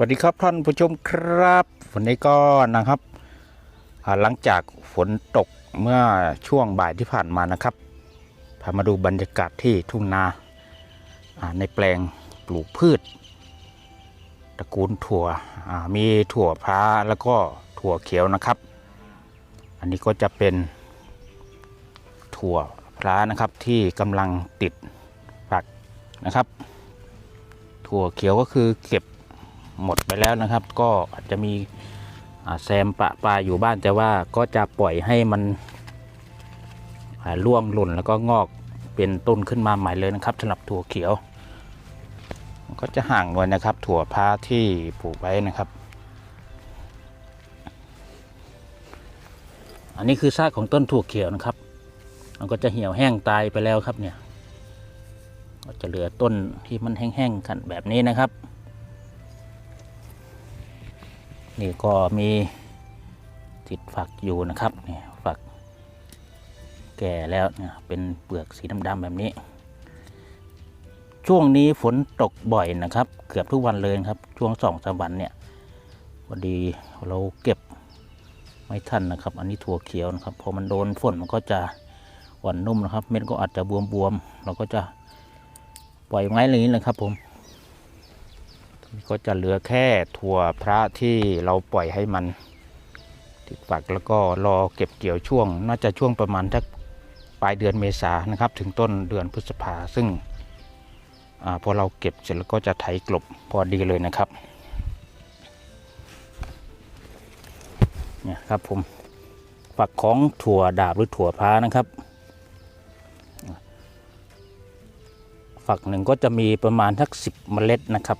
วัสดีครับท่านผู้ชมครับ วันนี้ก็นะครับหลังจากฝนตกเมื่อช่วงบ่ายที่ผ่านมานะครับพามาดูบรรยากาศที่ทุ่งนาในแปลงปลูกพืช ตระกูลถั่วมีถั่วพร้าแล้วก็ถั่วเขียวนะครับ อันนี้ก็จะเป็นถั่วพร้านะครับที่กำลังติดฝักนะครับ ถั่วเขียวก็คือเก็บ หมดไปแล้วนะครับ ก็อาจจะมีแซมปะปลาอยู่บ้านแต่ว่าก็จะปล่อยให้มันร่วงหล่นแล้วก็งอกเป็นต้นขึ้นมาใหม่เลยนะครับสำหรับถั่วเขียว ก็จะห่างหน่อยนะครับ ถั่วพาที่ปลูกไว้นะครับ อันนี้คือซากของต้นถั่วเขียวนะครับ มันก็จะเหี่ยวแห้งตายไปแล้วครับเนี่ยก็จะเหลือต้นที่มันแห้งๆกันแบบนี้นะครับ นี่ก็มีติดฝักอยู่นะครับนี่ฝักแก่แล้วเนี่ยเป็นเปลือกสีดำๆแบบนี้ ช่วงนี้ฝนตกบ่อยนะครับ เกือบทุกวันเลยครับช่วงสองสามวันเนี่ยพอดีเราเก็บไม่ทันนะครับ อันนี้ถั่วเขียวนะครับพอมันโดนฝนมันก็จะหวานนุ่มนะครับ เม็ดก็อาจจะบวมๆเราก็จะปล่อยไว้อย่างนี้เลยครับผม ก็จะเหลือแค่ถั่วพระที่เราปล่อยให้มัน ติดฝักแล้วก็รอเก็บเกี่ยวช่วง น่าจะช่วงประมาณทักปลายเดือนเมษานะครับ ถึงต้นเดือนพฤษภาซึ่งอพอเราเก็บเสร็จแล้วก็จะไถกลบพอดีเลยนะครับเนี่ยครับผมฝักของถั่วดาบหรือถั่วพานะครับ ฝักหนึ่งก็จะมีประมาณทักสิบเมล็ดนะครับ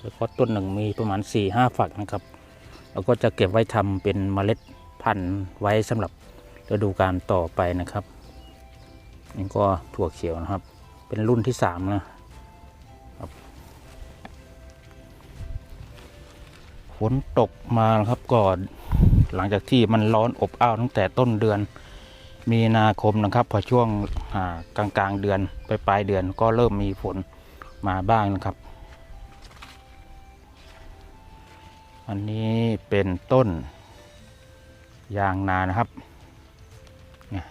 แล้วก็ต้นหนึ่งมีประมาณ4ี่ห้าฝักนะครับเราก็จะเก็บไว้ทำเป็นเมล็ดพันธุ์ไว้สำหรับฤดูการต่อไปนะครับนี่ก็ถั่วเขียวนะครับ เป็นรุ่นที่สามนะครับฝนตกมาครับก่อนหลังจากที่มันร้อนอบอ้าวตั้งแต่ต้นเดือน มีนาคมนะครับ พอช่วงกลางกลางเดือนไปปลายเดือนก็เริ่มมีฝนมาบ้างนะครับ อันนี้เป็นต้น ยางนานะครับเนี่ย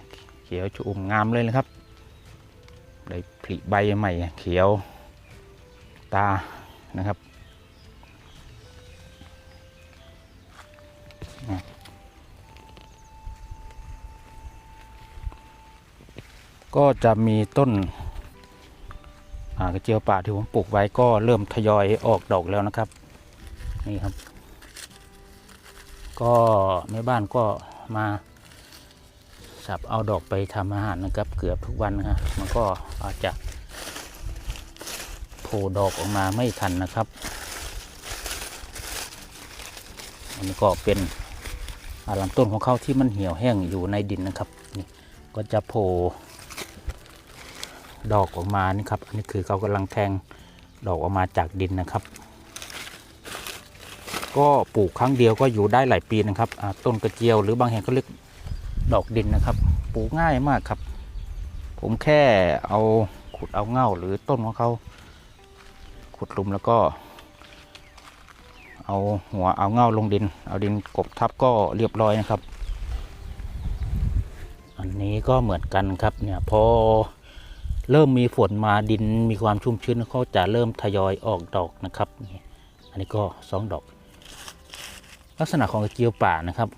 เขียวชุ่มงามเลยนะครับ ได้ผลิใบใหม่เขียวตานะครับก็จะมีต้นอ่ากระเจียวป่าที่ผมปลูกไว้ก็เริ่มทยอยออกดอกแล้วนะครับ นี่ครับ ก็แม่บ้านก็มาสับเอาดอกไปทำอาหารนะครับ เกือบทุกวันนะครับมันก็อาจจะโผล่ดอกออกมาไม่ทันนะครับ อันนี้ก็เป็นอาลำต้นของเขาที่มันเหี่ยวแห้งอยู่ในดินนะครับนี่ก็จะโผล่ดอกออกมานี่ครับ อันนี้คือเขากำลังแทงดอกออกมาจากดินนะครับ ก็ปลูกครั้งเดียวก็อยู่ได้หลายปีนะครับต้นกระเจียวหรือบางแห่งก็เรียกดอกดินนะครับ ปลูกง่ายมากครับ ผมแค่เอาขุดเอาเง่าหรือต้นของเขาขุดลุมแล้วก็ เอาหัวเอาเง่าลงดิน เอาดินกบทับก็เรียบร้อยนะครับ อันนี้ก็เหมือนกันครับเนี่ยพอเริ่มมีฝนมาดินมีความชุ่มชื้นเขาจะเริ่มทยอยออกดอกนะครับ อันนี้ก็สองดอก ลักษณะของกระเจียวป่านะครับ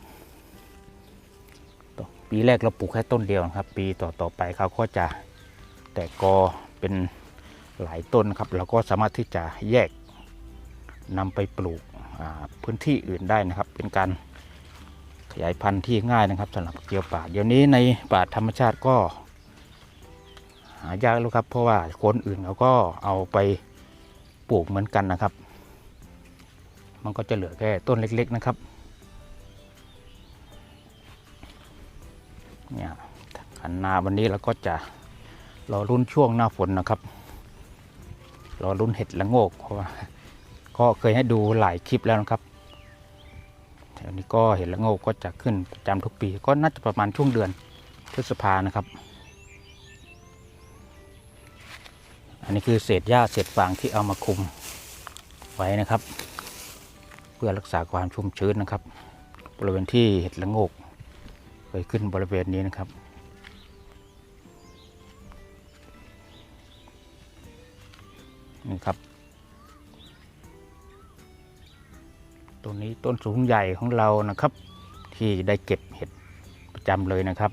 ปีแรกเราปลูกแค่ต้นเดียวครับ ปีต่อต่อไปเขาก็จะแตกกอเป็นหลายต้นครับเราก็สามารถที่จะแยกนำไปปลูกพื้นที่อื่นได้นะครับ เป็นการขยายพันธุ์ที่ง่ายนะครับสำหรับเจียวป่า เดี๋ยวนี้ในป่าธรรมชาติก็ หายากแล้วครับ เพราะว่าคนอื่นเขาก็เอาไปปลูกเหมือนกันนะครับ มันก็จะเหลือแค่ต้นเล็ก ๆนะครับเนี่ยขันนาวันนี้เราก็จะรอรุ่นช่วงหน้าฝนนะครับรอรุ่นเห็ดละโงกเพราะว่าก็เคยให้ดูหลายคลิปแล้วนะครับแถวนี้ก็เห็ดละโงกก็จะขึ้นประจำทุกปี ก็น่าจะประมาณช่วงเดือนพฤษภานะครับ อันนี้คือเศษหญ้าเศษฟางที่เอามาคุมไว้นะครับ พื่อรักษาความชุ่มชื้นนะครับ บริเวณที่เห็ดละโงกเคยขึ้นบริเวณนี้นะครับ นี่ครับตัวนี้ต้นสูงใหญ่ของเรานะครับ ที่ได้เก็บเห็ดประจำเลยนะครับ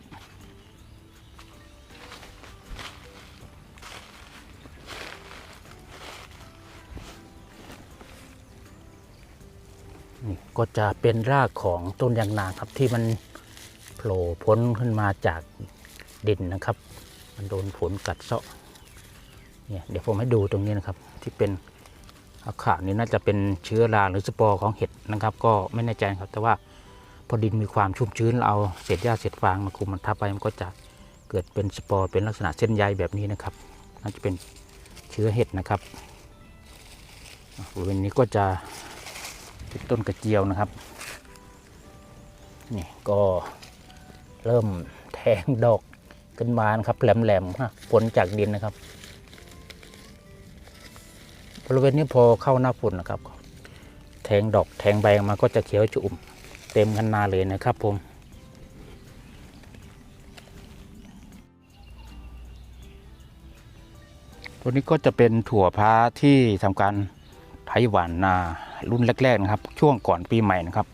ก็จะเป็นรากของต้นยางนาครับที่มันโผล่พ้นขึ้นมาจากดินนะครับ มันโดนฝนกัดเซาะเนี่ยเดี๋ยวผมให้ดูตรงนี้นะครับ ที่เป็นขาวๆนี่น่าจะเป็นเชื้อราหรือสปอร์ของเห็ดนะครับ ก็ไม่แน่ใจครับ แต่ว่าพอดินมีความชุ่มชื้นเราเอาเศษหญ้าเศษฟางมาคลุมมันทับไปมันก็จะเกิดเป็นสปอร์เป็นลักษณะเส้นใยแบบนี้นะครับน่าจะเป็นเชื้อเห็ดนะครับบริเวณนี้ก็จะ เป็นต้นกระเจียวนะครับ นี่ก็เริ่มแทงดอกขึ้นมานะครับแหลมๆฮะผลจากดินนะครับ บริเวณนี้พอเข้าหน้าฝนนะครับ แทงดอกแทงใบออกมาก็จะเขียวจุ่มเต็มคันนาเลยนะครับผมตัวนี้ก็จะเป็นถั่วพาที่ทำการไถหวานนา รุ่นแรกๆนะครับ ช่วงก่อนปีใหม่นะครับ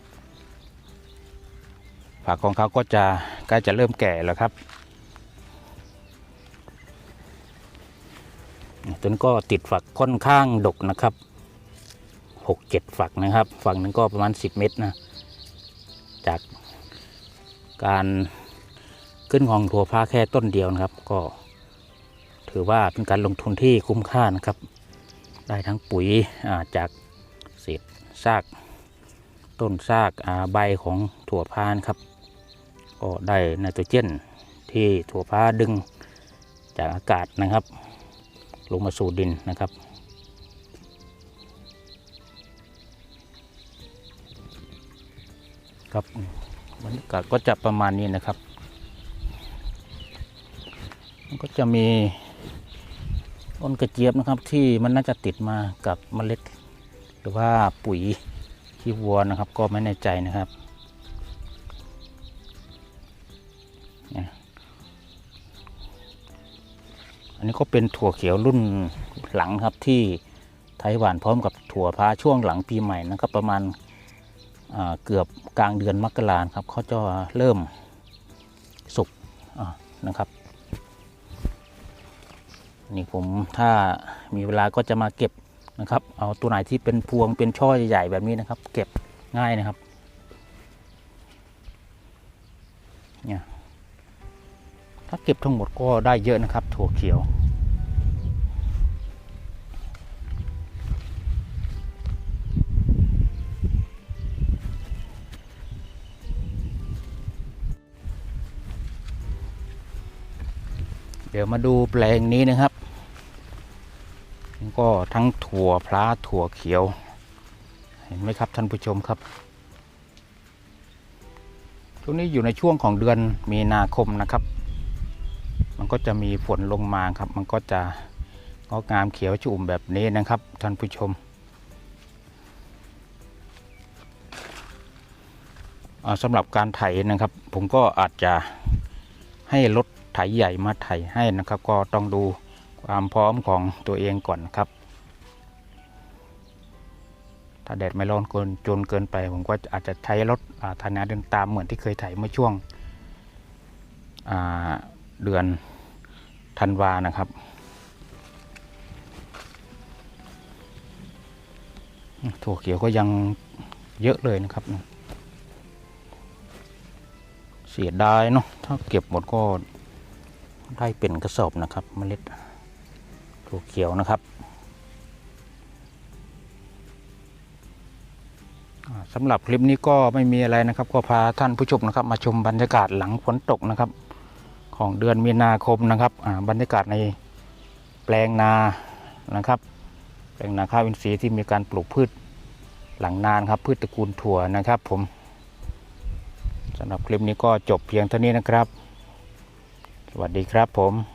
ผักของเขาก็จะใกล้จะเริ่มแก่แล้วครับต้นก็ติดฝักค่อนข้างดกนะครับหกเจ็ดฝักนะครับ ฝั่งหนึงก็ประมาณสิบเมตรนะ จากการขึ้นของถั่วพาแค่ต้นเดียวนะครับ ก็ ถือว่าเป็นการลงทุนที่คุ้มค่านะครับ ได้ทั้งปุ๋ยาจาก เศษซากต้นซากใบของถั่วพานครับ ก็ได้ไนโตรเจนที่ถั่วพาดึงจากอากาศนะครับ ลงมาสู่ดินนะครับครับบรรยากาศก็จะประมาณนี้นะครับ มันก็จะมีต้นกระเจี๊ยบนะครับที่มันน่าจะติดมากับเมล็ด หรือว่าปุ๋ยขี้วัวนะครับ ก็ไม่แน่ใจนะครับอันนี้ก็เป็นถั่วเขียวรุ่นหลังครับที่ไทยหวานพร้อมกับถั่วพาช่วงหลังปีใหม่นะครับ ประมาณเกือบกลางเดือนมกราคมครับเขาจะเริ่มสุกนะครับนี่ผมถ้ามีเวลาก็จะมาเก็บ นะครับ เอาตัวไหนที่เป็นพวงเป็นช่อใหญ่ๆแบบนี้นะครับ เก็บง่ายนะครับเนี่ยถ้าเก็บทั้งหมดก็ได้เยอะนะครับ ถั่วเขียวเดี๋ยวมาดูแปลงนี้นะครับ ก็ทั้งถั่วพลาถั่วเขียว เห็นไหมครับท่านผู้ชมครับ ช่วงนี้อยู่ในช่วงของเดือนมีนาคมนะครับ มันก็จะมีฝนลงมาครับ มันก็จะงอกงามเขียวชุ่มแบบนี้นะครับ ท่านผู้ชมสำหรับการไถนะครับ ผมก็อาจจะให้รถไถใหญ่มาไถให้นะครับ ก็ต้องดู ความพร้อมของตัวเองก่อนครับ ถ้าแดดไม่ร้อนเกินจนเกินไป ผมก็อาจจะใช้รถอ่านาเดินตามเหมือนที่เคยไถเมื่อช่วงเดือนธันวานะครับถั่วเขียวก็ยังเยอะเลยนะครับ เสียดายเนาะถ้าเก็บหมดก็ได้เป็นกระสอบนะครับเมล็ด ถั่วเขียวนะครับสำหรับคลิปนี้ก็ไม่มีอะไรนะครับ ก็พาท่านผู้ชมนะครับ มาชมบรรยากาศหลังฝนตกนะครับ ของเดือนมีนาคมนะครับบรรยากาศในแปลงนานะครับ แปลงนาข้าวอินทรีย์ที่มีการปลูกพืชหลังนานครับ พืชตระกูลถั่วนะครับ ผมสำหรับคลิปนี้ก็จบเพียงเท่านี้นะครับ สวัสดีครับผม